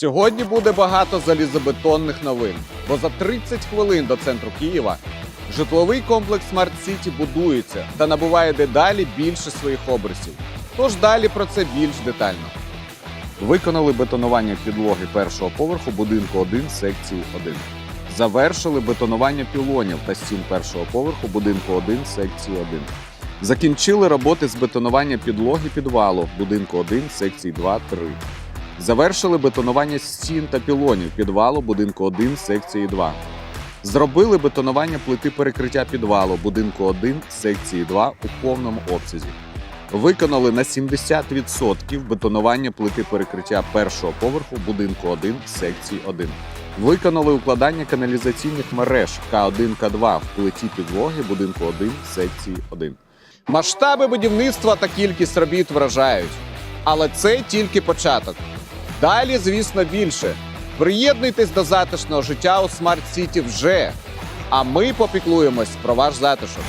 Сьогодні буде багато залізобетонних новин, бо за 30 хвилин до центру Києва житловий комплекс Смарт Сіті будується та набуває дедалі більше своїх обрисів. Тож далі про це більш детально. Виконали бетонування підлоги першого поверху будинку 1 секції 1. Завершили бетонування пілонів та стін першого поверху будинку 1 секції 1. Закінчили роботи з бетонування підлоги підвалу будинку 1 секції 2 3. Завершили бетонування стін та пілонів підвалу будинку 1 секції 2. Зробили бетонування плити перекриття підвалу будинку 1 секції 2 у повному обсязі. Виконали на 70% бетонування плити перекриття першого поверху будинку 1 секції 1. Виконали укладання каналізаційних мереж К1 К2 в плиті підлоги будинку 1 секції 1. Масштаби будівництва та кількість робіт вражають. Але це тільки початок. Далі, звісно, більше. Приєднуйтесь до затишного життя у Смарт Сіті вже. А ми попіклуємось про ваш затишок.